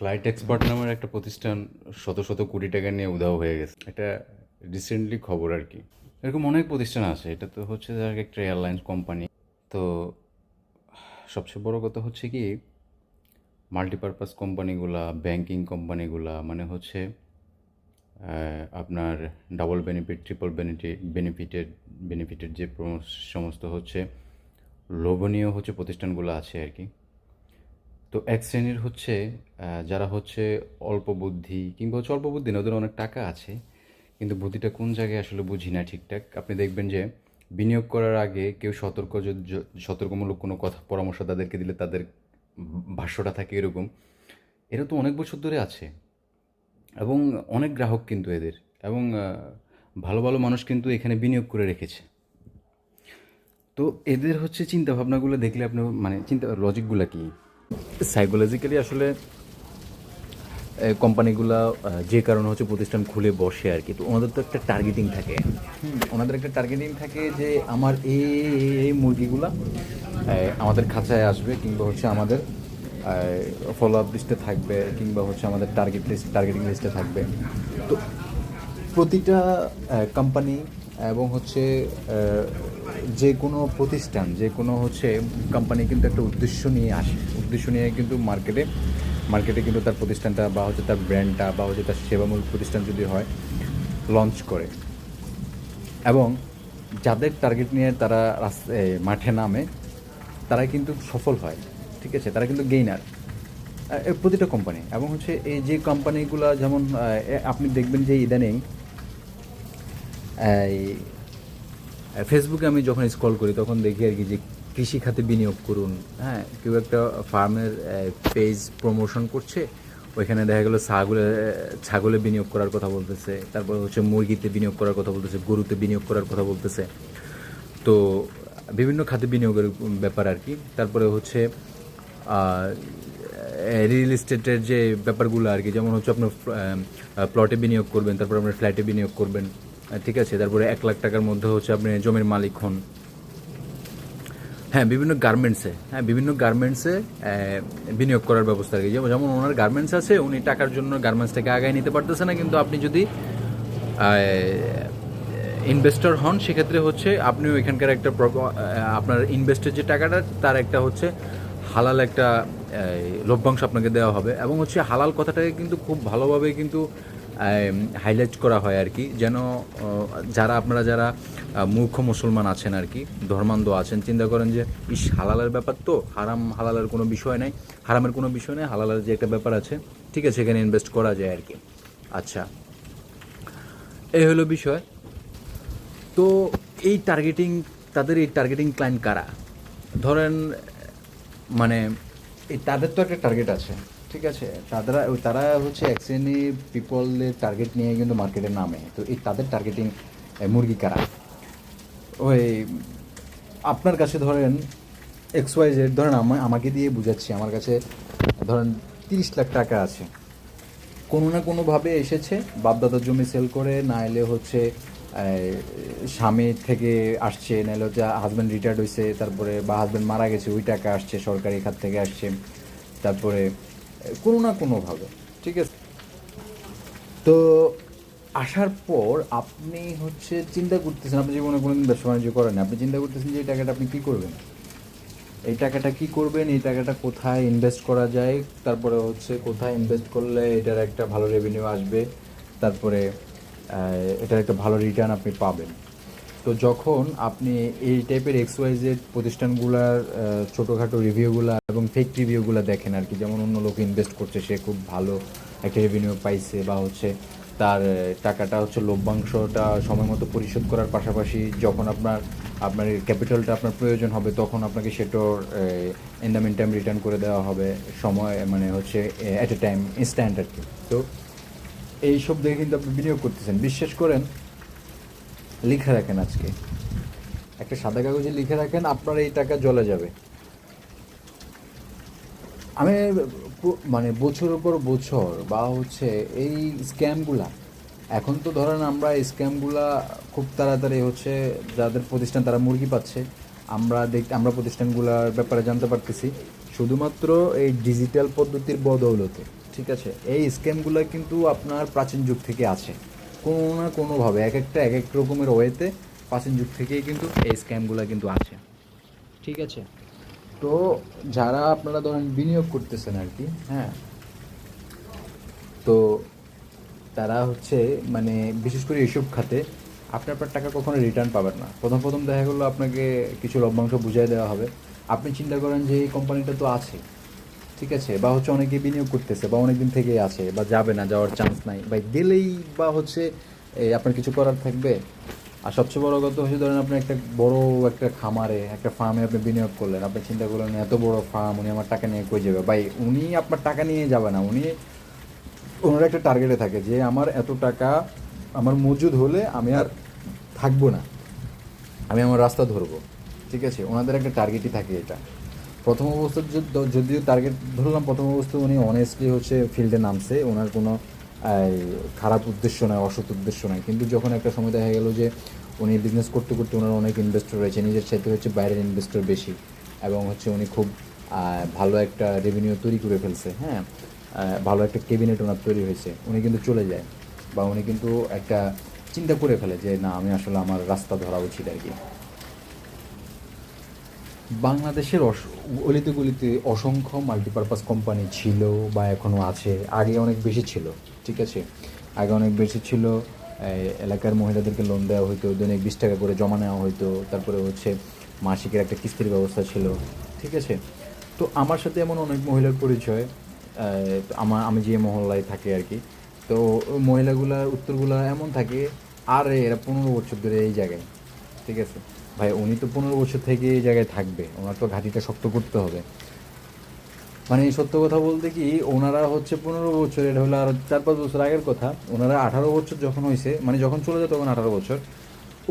Flight expert নামের একটা প্রতিষ্ঠান শত শত কোটি টাকা নিয়ে উধাও হয়ে গেছে। এটা রিসেন্টলি খবর আর কি। এরকম অনেক প্রতিষ্ঠান আছে। এটা তো হচ্ছে যে একটা এয়ারলাইন্স কোম্পানি তো সবচেয়ে বড় কথা হচ্ছে কি মাল্টিপারপাস কোম্পানিগুলা ব্যাংকিং কোম্পানিগুলা মানে হচ্ছে আপনার double benefit triple benefit benefited বেনিফিটের যে সমস্ত হচ্ছে, লোভনীয় হচ্ছে প্রতিষ্ঠানগুলো আছে আর কি। তো এক শ্রেণির হচ্ছে যারা হচ্ছে অল্প বুদ্ধি কিংবা হচ্ছে অল্প বুদ্ধি না, ওদের অনেক টাকা আছে, কিন্তু বুদ্ধিটা কোন জায়গায় আসলে বুঝি না ঠিকঠাক। আপনি দেখবেন যে বিনিয়োগ করার আগে কেউ সতর্ক সতর্কমূলক কোনো কথা, পরামর্শ তাদেরকে দিলে তাদের ভাষ্যটা থাকে এরকম। এরা তো অনেক বছর ধরে আছে এবং অনেক গ্রাহক কিন্তু এদের এবং ভালো ভালো মানুষ কিন্তু এখানে বিনিয়োগ করে রেখেছে। তো এদের হচ্ছে চিন্তা ভাবনাগুলো দেখলে আপনি মানে চিন্তা লজিকগুলো কি? সাইকোলজিক্যালি আসলে কোম্পানিগুলা যে কারণে হচ্ছে প্রতিষ্ঠান খুলে বসে আর কি। তো ওনাদের তো একটা টার্গেটিং থাকে। ওনাদের একটা টার্গেটিং থাকে যে আমার এই, এই- মুরগিগুলা আমাদের খাঁচায় আসবে কিংবা হচ্ছে আমাদের ফলো আপ লিস্টে থাকবে কিংবা হচ্ছে আমাদের টার্গেট লিস্ট টার্গেটিং লিস্টে থাকবে। তো প্রতিটা কোম্পানি এবং হচ্ছে যে কোনো প্রতিষ্ঠান, যে কোনো হচ্ছে কোম্পানি কিন্তু একটা উদ্দেশ্য নিয়ে আসে। উদ্দেশ্য নিয়ে কিন্তু মার্কেটে মার্কেটে কিন্তু তার প্রতিষ্ঠানটা বা হচ্ছে তার ব্র্যান্ডটা বা হচ্ছে তার সেবামূলক প্রতিষ্ঠান যদি হয় লঞ্চ করে। এবং যাদের টার্গেট নিয়ে তারা মাঠে নামে, তারা কিন্তু সফল হয়, ঠিক আছে? তারা কিন্তু গেইনার প্রতিটা কোম্পানি এবং হচ্ছে এই যে কোম্পানিগুলো যেমন আপনি দেখবেন যে ইদানিং ফেসবুকে আমি যখন স্ক্রল করি, তখন দেখি আর কি যে কৃষি খাতে বিনিয়োগ করুন। হ্যাঁ কেউ একটা ফার্মের পেজ প্রমোশন করছে, ওইখানে দেখা গেলো ছাগলে ছাগলে বিনিয়োগ করার কথা বলতেছে, তারপর হচ্ছে মুরগিতে বিনিয়োগ করার কথা বলতেছে, গরুতে বিনিয়োগ করার কথা বলতেছে। তো, বিভিন্ন খাতে বিনিয়োগের ব্যাপার আর কি, তারপরে হচ্ছে রিয়েল এস্টেটের যে ব্যাপারগুলো আর কি, যেমন হচ্ছে আপনার প্লটে বিনিয়োগ করবেন, তারপর আপনার ফ্ল্যাটে বিনিয়োগ করবেন। ঠিক আছে, তারপরে এক লাখ টাকার মধ্যে হচ্ছে আপনি জমির মালিক হন। হ্যাঁ বিভিন্ন গার্মেন্টসে হ্যাঁ বিভিন্ন গার্মেন্টসে বিনিয়োগ করার ব্যবস্থা কি যেমন ওনার গার্মেন্টস আছে, উনি টাকার জন্য গার্মেন্টসটাকে আগায় নিতে পারতেছে না, কিন্তু আপনি যদি ইনভেস্টর হন, সেক্ষেত্রে হচ্ছে আপনিও এখানকার একটা আপনার ইনভেস্টের যে টাকাটা, তার একটা হচ্ছে হালাল একটা লভ্যাংশ আপনাকে দেওয়া হবে। এবং হচ্ছে হালাল কথাটাকে কিন্তু খুব ভালোভাবে কিন্তু হাইলাইট করা হয় আর কি। যেন যারা আপনারা যারা মূর্খ মুসলমান আছেন আর কি, ধর্মান্ধ আছেন, চিন্তা করেন যে, ইস, হালালের ব্যাপার তো, হারাম, হালালের কোনো বিষয় নাই। হারামের কোনো বিষয় নেই, হালালের যে একটা ব্যাপার আছে, ঠিক আছে এখানে ইনভেস্ট করা যায় আর কি। আচ্ছা এই হলো বিষয়। তো, এই টার্গেটিং তাদের এই টার্গেটিং ক্লায়েন্ট কারা? ধরেন মানে এই তাদের তো একটা টার্গেট আছে। ঠিক আছে, তারা তারা হচ্ছে এক শ্রেণির পিপলের টার্গেট নিয়ে কিন্তু মার্কেটে নামে। তো এই তাদের টার্গেটিং মুরগি কারা? ওই, আপনার কাছে ধরেন এক্স ওয়াই জেড ধরেন আমা- আমাকে দিয়ে বুঝাচ্ছি, আমার কাছে ধরেন তিরিশ লাখ টাকা আছে। কোনো না কোনোভাবে এসেছে, বাপদাদার জমি সেল করে, না এলে হচ্ছে স্বামী থেকে আসছে নাহলে হচ্ছে হাজব্যান্ড রিটায়ার্ড হয়েছে তারপরে বা হাজব্যান্ড মারা গেছে, ওই টাকা আসছে, সরকারি খাত থেকে আসছে, তারপরে কোনো না কোনোভাবে, ঠিক আছে? তো আসার পর আপনি হচ্ছে চিন্তা করতেছেন, আপনি জীবনে কোনোদিন ব্যবসা বাণিজ্য করেন। আপনি চিন্তা করতেছেন যে এই টাকাটা আপনি কী করবেন? এই টাকাটা কি করবেন? এই টাকাটা কোথায় ইনভেস্ট করা যায়? তারপরে হচ্ছে কোথায় ইনভেস্ট করলে এটার একটা ভালো রেভিনিউ আসবে? তারপরে এটার একটা ভালো রিটার্ন আপনি পাবেন। তো যখন আপনি এই টাইপের এক্স এক্সওয়াইজেড প্রতিষ্ঠানগুলার আহ, ছোটোখাটো রিভিউগুলো এবং ফেক রিভিউগুলো দেখেন আর কি যেমন অন্য লোক ইনভেস্ট করছে সে খুব ভালো একটা রেভিনিউ পাইছে বা হচ্ছে তার টাকাটা হচ্ছে লভ্যাংশটা সময় মতো পরিশোধ করার পাশাপাশি যখন আপনার আপনার ক্যাপিটালটা আপনার প্রয়োজন হবে তখন আপনাকে সেটার in the meantime return করে দেওয়া হবে সময় মানে হচ্ছে অ্যাট এ টাইম ইনস্ট্যান্ট আর কি। তো এইসব দেখে কিন্তু আপনি বিনিয়োগ করতেছেন। বিশ্বাস করেন লিখে রাখেন আজকে। একটা সাদা কাগজে লিখে রাখেন, আপনার এই টাকা জ্বলে যাবে। আমি মানে বছরের পর বছর বা হচ্ছে এই স্ক্যামগুলা, এখন তো ধরেন আমরা এই স্ক্যামগুলা খুব তাড়াতাড়ি হচ্ছে যাদের প্রতিষ্ঠান তারা মুরগি পাচ্ছে, আমরা দেখ, আমরা প্রতিষ্ঠানগুলোর ব্যাপারে জানতে পারতেছি। শুধুমাত্র এই ডিজিটাল পদ্ধতির বদৌলতে, ঠিক আছে? এই স্ক্যামগুলো কিন্তু আপনার প্রাচীন যুগ থেকে আছে। কোনো না কোনোভাবে এক একটা এক এক রকমের ওয়েতে প্রাচীন যুগ থেকেই কিন্তু এই স্ক্যামগুলো কিন্তু আছে ঠিক আছে। তো যারা আপনারা ধরেন বিনিয়োগ করতেছেন আর কি হ্যাঁ তো তারা হচ্ছে মানে বিশেষ করে এইসব খাতে আপনি আপনার টাকা কখনো রিটার্ন পাবেন না। প্রথম প্রথম দেখা গেলো আপনাকে কিছু লভ্যাংশ বুঝিয়ে দেওয়া হবে। আপনি চিন্তা করেন যে এই কোম্পানিটা তো আছে। ঠিক আছে, বা হচ্ছে অনেকে বিনিয়োগ করতেছে বা অনেক দিন থেকেই আছে বা যাবে না, যাওয়ার চান্স নাই, বা গেলেই বা হচ্ছে আপনার কিছু করার থাকবে। আর সবচেয়ে বড় কথা হচ্ছে ধরেন আপনি একটা বড় একটা খামারে, একটা ফার্মে আপনি বিনিয়োগ করলেন, আপনি চিন্তা করলেন, এত বড় ফার্ম উনি আমার টাকা নিয়ে কই যাবে? ভাই, উনি আপনার টাকা নিয়ে যাবে না, উনি ওনার একটা টার্গেটে থাকে যে, আমার এত টাকা, আমার মজুদ হলে আমি আর থাকব না, আমি আমার রাস্তা ধরবো। ঠিক আছে, ওনাদের একটা টার্গেটই থাকে এটা। প্রথম অবস্থা যদিও টার্গেট ধরলাম, প্রথম অবস্থা উনি অনেস্টলি হচ্ছে ফিল্ডে নামছে। ওনার কোনো খারাপ উদ্দেশ্য নয়, অসৎ উদ্দেশ্য নয়। কিন্তু যখন একটা সময় দেখা গেল যে উনি বিজনেস করতে করতে ওনার অনেক ইনভেস্টর রয়েছে, নিজের সাথে হচ্ছে বাইরের ইনভেস্টর বেশি। এবং হচ্ছে উনি খুব ভালো একটা রেভিনিউ তৈরি করে ফেলছে হ্যাঁ? ভালো একটা ক্যাবিনেট ওনার তৈরি হয়েছে। উনি কিন্তু চলে যায় বা উনি কিন্তু একটা চিন্তা করে ফেলে যে, না, আমি আসলে আমার রাস্তা ধরা উচিত আর কি। বাংলাদেশের অলিতে গলিতে অসংখ্য মাল্টিপারপাস কোম্পানি ছিল বা এখনও আছে। আগে অনেক বেশি ছিল, ঠিক আছে? আগে অনেক বেশি ছিল এলাকার মহিলাদেরকে লোন দেওয়া হতো দৈনিক বিশ টাকা করে জমা নেওয়া হতো তারপরে হচ্ছে মাসিকের একটা কিস্তির ব্যবস্থা ছিল, ঠিক আছে? তো আমার সাথে এমন অনেক মহিলার পরিচয় আমার আমি যে মহল্লায় থাকি আর কি, তো মহিলাগুলার উত্তরগুলা এমন থাকে, আরে এরা পনেরো বছর ধরে এই জায়গায়, ঠিক আছে? ভাই, উনি তো পনেরো বছর থেকে এই জায়গায় থাকবে, ওনার তো ঘাটিটা শক্ত করতে হবে। মানে সত্য কথা বলতে কি, ওনারা হচ্ছে পনেরো বছর, এটা হলো আর চার পাঁচ বছর আগের কথা, ওনারা আঠারো বছর যখন হয়েছে মানে যখন চলে যায় তখন আঠারো বছর,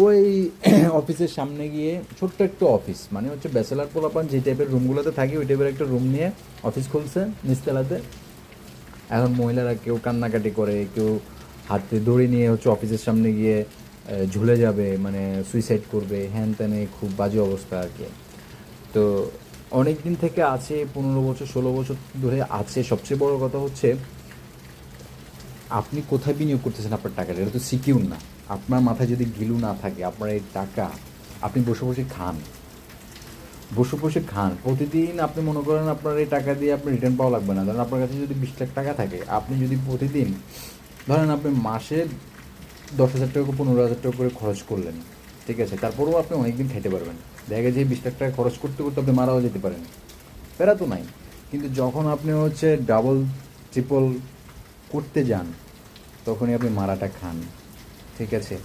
ওই অফিসের সামনে গিয়ে ছোট্ট একটা অফিস মানে হচ্ছে ব্যাচেলার পোলাপান, যে টাইপের রুমগুলোতে থাকি, ওই টাইপের একটা রুম নিয়ে অফিস খুলছে, নিচতলাতে। এখন মহিলারা কেউ কান্নাকাটি করে, কেউ হাতে দড়ি নিয়ে হচ্ছে অফিসের সামনে গিয়ে ঝুলে যাবে মানে সুইসাইড করবে, হ্যান ত্যানে খুব বাজে অবস্থা আর কি। তো অনেক দিন থেকে আছে, পনেরো বছর, ষোলো বছর ধরে আছে। সবচেয়ে বড় কথা হচ্ছে, আপনি কোথায় বিনিয়োগ করতেছেন আপনার টাকাটা? এটা তো সিকিউর না। আপনার মাথায় যদি গিলু না থাকে, আপনার এই টাকা, আপনি বসে বসে খান। বসে বসে খান। প্রতিদিন আপনি মনে করেন আপনার এই টাকা দিয়ে আপনি রিটার্ন পাওয়া লাগবে না। ধরেন আপনার কাছে যদি বিশ লাখ টাকা থাকে, আপনি যদি প্রতিদিন, ধরেন আপনি মাসে দশ হাজার টাকা পনেরো হাজার টাকা করে খরচ করলেন। ঠিক আছে? তারপরেও আপনি অনেকদিন খেতে পারবেন। দেখা গেছে বিশ লাখ টাকা খরচ করতে করতে আপনি মারাও যেতে পারেন। প্যারা তো নাই। কিন্তু যখন আপনি হচ্ছে ডাবল, ট্রিপল করতে যান, তখনই আপনি মারাটা খান। ঠিক আছে?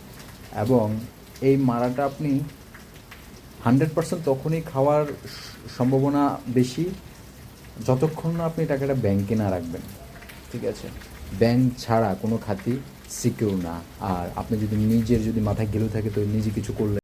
এবং এই মারাটা আপনি হান্ড্রেড পার্সেন্ট তখনই খাওয়ার সম্ভাবনা বেশি যতক্ষণ না আপনি টাকাটা ব্যাংকে না রাখবেন। ঠিক আছে? ব্যাংক ছাড়া কোনো খাতি সিকিউর না। আর আপনি যদি নিজের যদি মাথায় গেলে থাকে তো নিজে কিছু করলে